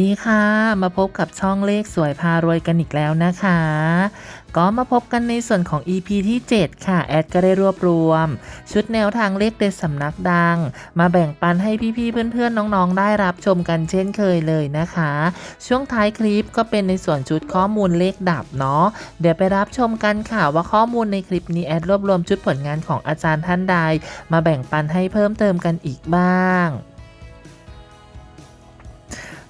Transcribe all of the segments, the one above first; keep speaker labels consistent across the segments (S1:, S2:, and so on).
S1: ดีค่ะ มาพบกับช่องเลขสวยพารวยกันอีกแล้วนะคะ ก็มาพบกันในส่วนของ EP ที่ 7 ค่ะ แอดก็ได้รวบรวม ชุดแนวทางเลขเด็ดสำนักดัง มาแบ่งปันให้พี่ๆเพื่อนๆน้องๆ ได้รับชมกันเช่นเคยเลยนะคะ ช่วงท้ายคลิปก็เป็นในส่วนชุดข้อมูลเลขดับเนาะเดี๋ยวไปรับชมกันค่ะว่าข้อมูลในคลิปนี้แอดรวบรวมชุดผลงานของอาจารย์ท่านใด มาแบ่งปันให้เพิ่มเติมกันอีกบ้าง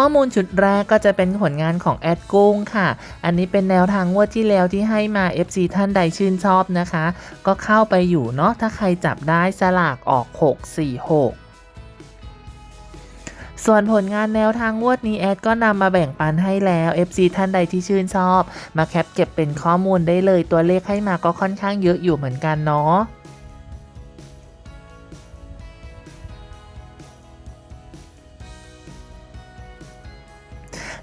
S1: ข้อมูลชุดแรกก็จะเป็นผลงานของแอดกุ้งค่ะ อันนี้เป็นแนวทางงวดที่แล้วที่ให้มา FC ท่านใดชื่นชอบนะคะ ก็เข้าไปอยู่เนาะ ถ้าใครจับได้สลากออก 646ส่วนผลงานแนวทางงวดนี้แอดก็นำมาแบ่งปันให้แล้ว FC ท่านใดที่ชื่นชอบ มาแคปเก็บเป็นข้อมูลได้เลยตัวเลขให้มาก็ค่อนข้างเยอะอยู่เหมือนกันเนาะ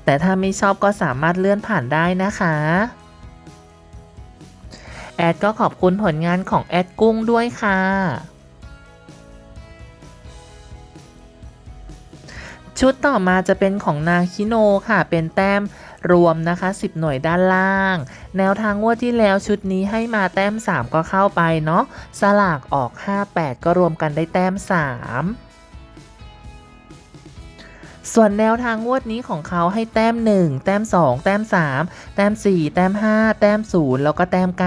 S1: แต่ถ้าไม่ชอบก็สามารถเลื่อนผ่านได้นะคะแอดก็ขอบคุณผลงานของแอดกุ้งด้วยค่ะ ชุดต่อมาจะเป็นของนาคิโนค่ะ เป็นแต้มรวมนะคะ 10 หน่วยด้านล่าง แนวทางงวดที่แล้วชุดนี้ให้มาแต้ม 3 ก็เข้าไปเนาะ สลากออก 58 ก็รวมกันได้แต้ม 3 ส่วนแนวทางงวดนี้ของเขาให้แต้ม 1 แต้ม 2 แต้ม 3 แต้ม 4 แต้ม 5 แต้ม 0 แล้วก็แต้ม 9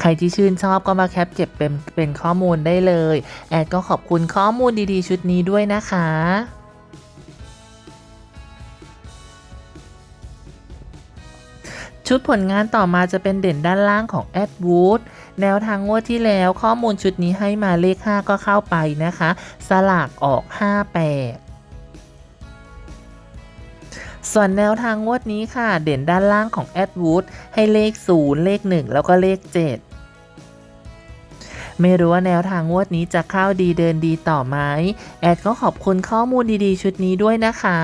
S1: ใครที่ชื่นชอบก็มาแคปเก็บเป็นเป็นข้อมูลได้เลย แอดก็ขอบคุณข้อมูลดีๆ ชุดนี้ด้วยนะคะ ชุดผลงานต่อมาจะเป็นเด่นด้านล่างของแอดวูด แนวทางงวดที่แล้วข้อมูลชุดนี้ให้มาเลข 5 ก็เข้าไปนะคะ สลากออก 58ส่วนแนวทางงวดนี้ค่ะ เด่นด้านล่างของแอดวูดให้เลข 0 เลข 1 แล้วก็เลข 7 ไม่รู้ว่าแนวทางงวดนี้จะเข้าดีเดินดีต่อไหมแอดก็ขอบคุณข้อมูลดีๆ ชุดนี้ด้วยนะคะ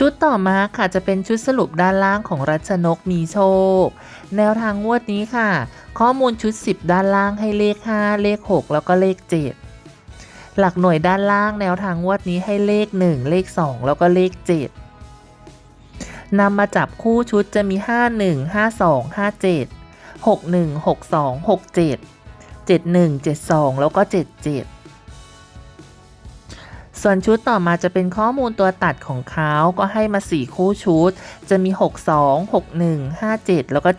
S1: ชุดต่อมาค่ะจะเป็นชุดสรุปด้านล่างของรัชนกมีโชค แนวทางงวดนี้ค่ะ ข้อมูลชุด 10 ด้านล่างให้เลข 5 เลข 6 แล้วก็เลข 7 หลักหน่วยด้านล่างแนวทางงวดนี้ให้เลข 1 เลข 2 แล้วก็เลข 7นำมาจับคู่ชุดจะมี 51 52 57 61 62 67 71 72 แล้วก็ 77 ส่วนชุดต่อมาจะเป็นข้อมูลตัวตัดของเขาก็ให้มา 4 คู่ชุด จะมี 62 61 57 แล้วก็ 72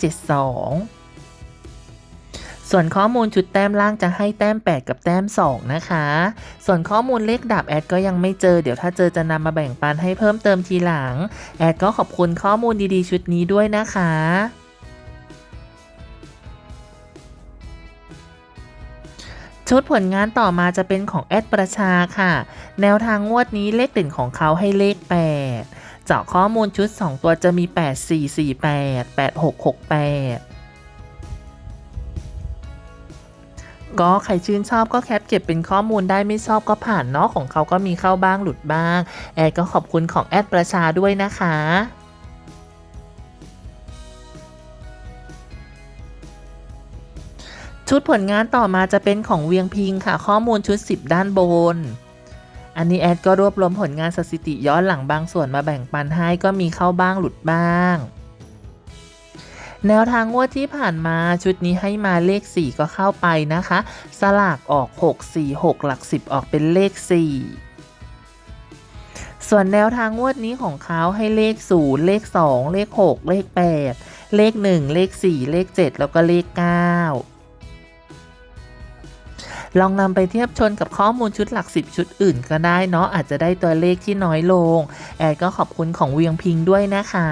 S1: ส่วนข้อมูลชุดแต้มล่างจะให้แต้ม 8 กับแต้ม 2 นะคะ ส่วนข้อมูลเลขดับแอดก็ยังไม่เจอ เดี๋ยวถ้าเจอจะนำมาแบ่งปันให้เพิ่มเติมทีหลัง แอดก็ขอบคุณข้อมูลดีๆ ชุดนี้ด้วยนะคะ ชุดผลงานต่อมาจะเป็นของแอดประชาค่ะ แนวทางงวดนี้เลขเด่นของเขาให้เลข 8 เจาะข้อมูลชุด 2 ตัวจะมี 8 4 4 8 8 6 6 8ก็ใครชื่นชอบก็แคปเก็บเป็นข้อมูลได้ไม่ชอบก็ผ่านเนาะของเขาก็มีเข้าบ้างหลุดบ้าง แอดก็ขอบคุณของแอดประชาด้วยนะคะ ชุดผลงานต่อมาจะเป็นของเวียงพิงค่ะ ข้อมูลชุด 10 ด้านบน อันนี้แอดก็รวบรวมผลงานสถิติย้อนหลังบางส่วนมาแบ่งปันให้ก็มีเข้าบ้างหลุดบ้าง แนวทางงวดที่ผ่านมาชุดนี้ให้มาเลข 4 ก็เข้าไปนะคะ สลากออก 6 4 6 หลัก 10 ออกเป็นเลข 4ส่วนแนวทางงวดนี้ของเขาให้เลข 0 เลข 2 เลข 6 เลข 8 เลข 1 เลข 4 เลข 7 แล้วก็เลข 9 ลองนำไปเทียบชนกับข้อมูลชุดหลัก 10 ชุดอื่นก็ได้เนาะอาจจะได้ตัวเลขที่น้อยลง แอดก็ขอบคุณของเวียงพิงด้วยนะคะ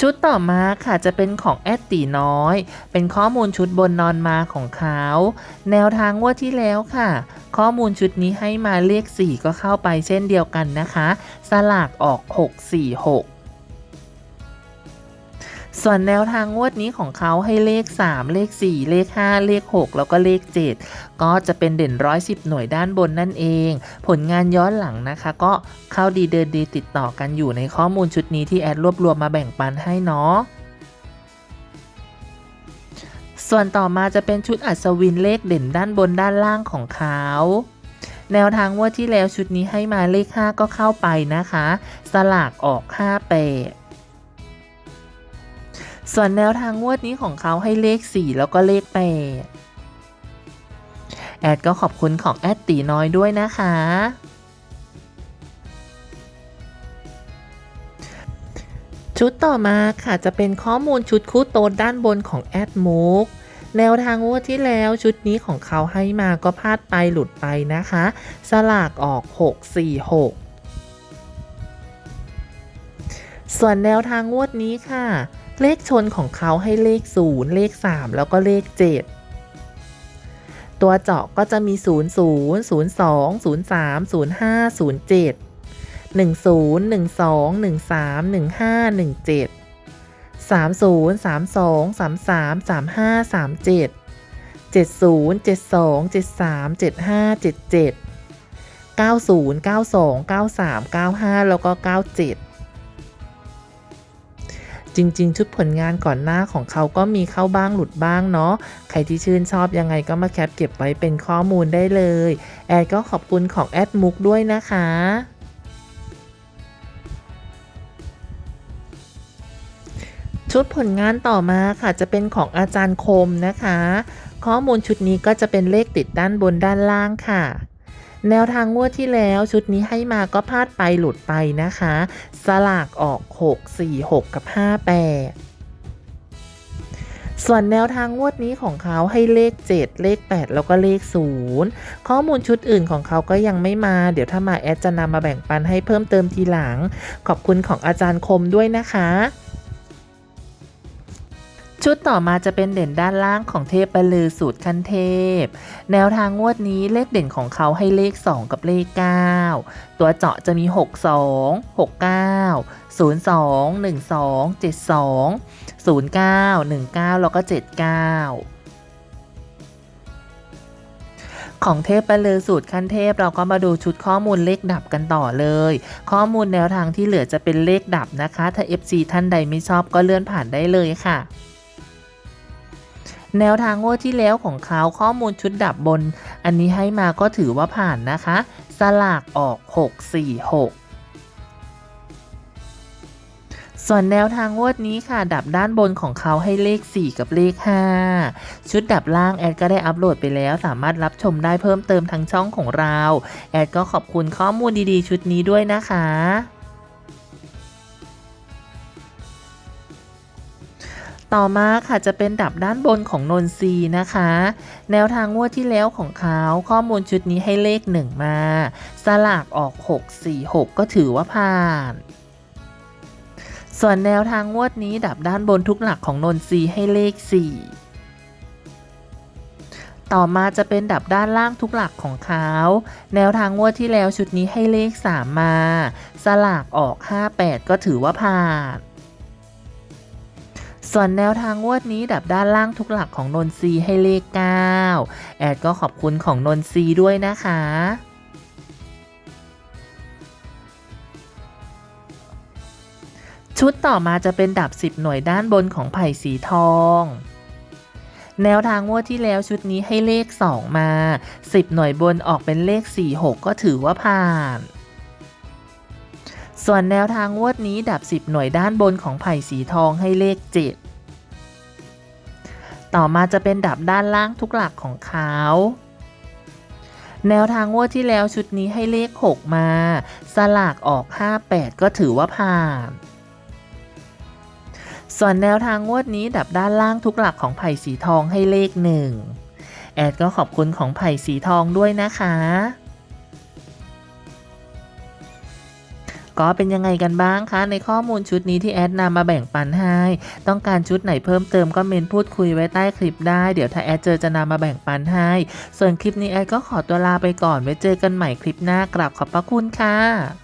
S1: ชุดต่อมาค่ะจะเป็นของแอดตีน้อย เป็นข้อมูลชุดบนนอนมาของเขา แนวทางงว่าที่แล้วค่ะ ข้อมูลชุดนี้ให้มาเลข 4 ก็เข้าไปเช่นเดียวกันนะคะ สลากออก 646 ส่วนแนวทางงวดนี้ของเขาให้เลข 3 เลข 4 เลข 5 เลข 6 แล้วก็เลข 7 ก็จะเป็นเด่นร้อยสิบหน่วยด้านบนนั่นเอง ผลงานย้อนหลังนะคะ ก็เข้าดีเดินดีติดต่อกันอยู่ในข้อมูลชุดนี้ที่แอดรวบรวมมาแบ่งปันให้เนาะส่วนต่อมาจะเป็นชุดอัศวินเลขเด่นด้านบนด้านล่างของเขาแนวทางงว่าที่แล้วชุดนี้ให้มาเลข 5 ก็เข้าไปนะคะ สลากออก 5 8 ส่วนแนวทางงวดนี้ของเขาให้เลข 4 แล้วก็เลข 8 แอดก็ขอบคุณของแอดตีน้อยด้วยนะคะ ชุดต่อมาค่ะจะเป็นข้อมูลชุดคู่โต๊ดด้านบนของแอดมุกแนวทางงวดที่แล้วชุดนี้ของเขาให้มาก็พลาดไปหลุดไปนะคะ สลากออก 646 ส่วนแนวทางงวดนี้ค่ะ เลขชนของเขาให้เลข 0 เลข 3 แล้วก็เลข 7 ตัวเจาะก็จะมี 0 0 0 2 0 3 0 5 0 7 1 0 1 2 1 3 1 5 1 7 3 0 3 2 3 3 3 5 3 7 7 0 7 2 7 3 7 5 7 7 90 92 93 95 แล้วก็ 97 จริง ๆ ชุดผลงานก่อนหน้าของเขาก็มีเข้าบ้างหลุดบ้างเนาะ ใครที่ชื่นชอบยังไงก็มาแคปเก็บไว้เป็นข้อมูลได้เลย แอดก็ขอบคุณของแอดมุกด้วยนะคะชุดผลงานต่อมาค่ะจะเป็นของอาจารย์คมนะคะ ข้อมูลชุดนี้ก็จะเป็นเลขติดด้านบนด้านล่างค่ะ แนวทางงวดที่แล้วชุดนี้ให้มาก็พลาดไปหลุดไปนะคะ สลากออก 6 4 6 กับ 58ส่วนแนวทางงวดนี้ของเขาให้เลข 7 เลข 8 แล้วก็เลข 0 ข้อมูลชุดอื่นของเขาก็ยังไม่มา เดี๋ยวถ้ามาแอดจะนำมาแบ่งปันให้เพิ่มเติมทีหลัง ขอบคุณของอาจารย์คมด้วยนะคะ ชุดต่อมาจะเป็นเด่นด้านล่างของเทพบลือสูตรขั้นเทพ แนวทางงวดนี้เลขเด่นของเขาให้เลข 2 กับเลข 9 ตัวเจาะจะมี 62 69 02 12 72 09 19 แล้วก็ 79ของเทพไปเลยสูตรขั้นเทพเราก็มาดูชุดข้อมูลเลขดับกันต่อเลย ข้อมูลแนวทางที่เหลือจะเป็นเลขดับนะคะ ถ้า FC ท่านใดไม่ชอบก็เลื่อนผ่านได้เลยค่ะ แนวทางงวดที่แล้วของเขาข้อมูลชุดดับบน อันนี้ให้มาก็ถือว่าผ่านนะคะ สลากออก 646ส่วนแนวทางงวดนี้ค่ะ ดับด้านบนของเขาให้เลข 4 กับเลข 5 ชุดดับล่างแอดก็ได้อัปโหลดไปแล้ว สามารถรับชมได้เพิ่มเติมทางช่องของเรา แอดก็ขอบคุณข้อมูลดีๆ ชุดนี้ด้วยนะคะ ต่อมาค่ะจะเป็นดับด้านบนของนนซีนะคะ แนวทางงวดที่แล้วของเขาข้อมูลชุดนี้ให้เลข 1 มา สลากออก 646 ก็ถือว่าผ่านส่วนแนวทางงวดนี้ดับด้านบนทุกหลักของนนซีให้เลข 4 ต่อมาจะเป็นดับด้านล่างทุกหลักของเขาแนวทางงวดที่แล้วชุดนี้ให้เลข 3 มา สลากออก 58 ก็ถือว่าผ่าน ส่วนแนวทางงวดนี้ดับด้านล่างทุกหลักของนนซีให้เลข 9 แอดก็ขอบคุณของนนซีด้วยนะคะชุดต่อมาจะเป็นดับ 10 หน่วยด้านบนของไผ่สีทอง แนวทางงวดที่แล้วชุดนี้ให้เลข 2 มา 10 หน่วยบนออกเป็นเลข 46 ก็ถือว่าผ่าน ส่วนแนวทางงวดนี้ดับ 10 หน่วยด้านบนของไผ่สีทองให้เลข 7 ต่อมาจะเป็นดับด้านล่างทุกหลักของเขาแนวทางงวดที่แล้วชุดนี้ให้เลข 6 มา สลากออก 58 ก็ถือว่าผ่านส่วนแนวทางงวดนี้ดับด้านล่างทุกหลักของไผ่สีทองให้เลข1แอดก็ขอบคุณของไผ่สีทองด้วยนะคะ ก็เป็นยังไงกันบ้างคะในข้อมูลชุดนี้ที่แอดนำมาแบ่งปันให้ ต้องการชุดไหนเพิ่มเติมก็เมนพูดคุยไว้ใต้คลิปได้ เดี๋ยวถ้าแอดเจอจะนำมาแบ่งปันให้ ส่วนคลิปนี้แอดก็ขอตัวลาไปก่อนไว้เจอกันใหม่คลิปหน้ากลับขอบพระคุณค่ะ